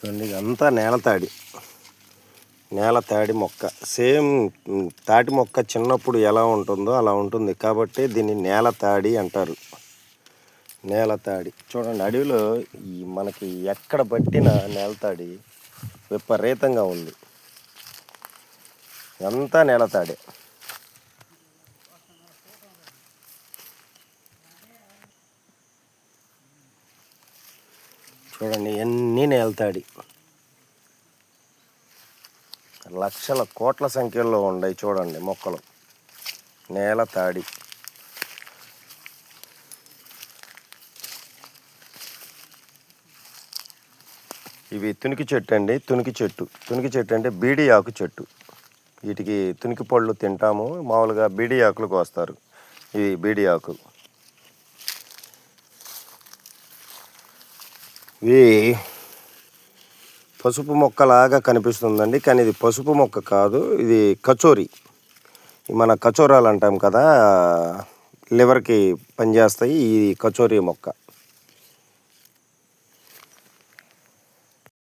చూడండి ఇదంతా నేలతాడి నేలతాడి మొక్క. సేమ్ తాటి మొక్క చిన్నప్పుడు ఎలా ఉంటుందో అలా ఉంటుంది. కాబట్టి దీన్ని నేలతాడి అంటారు. నేలతాడి చూడండి అడవిలో ఈ మనకి ఎక్కడ పట్టిన నేలతాడి విపరీతంగా ఉంది. అంతా నేలతాడే చూడండి ఎన్ని నేలతాడి. లక్షల కోట్ల సంఖ్యలో ఉన్నాయి చూడండి మొక్కలు. నేల తాడి. ఇవి తునికి చెట్టు అండి తునికి చెట్టు. తునికి చెట్టు అంటే బీడి ఆకు చెట్టు. వీటికి తునికి పళ్ళు తింటాము మామూలుగా బీడి ఆకులు కోస్తారు. ఇవి బీడి ఆకు. ఇవి పసుపు మొక్కలాగా కనిపిస్తుందండి కానీ ఇది పసుపు మొక్క కాదు ఇది కచోరి. మన కచోరాలు అంటాం కదా లివర్కి పనిచేస్తాయి ఈ కచోరీ మొక్క.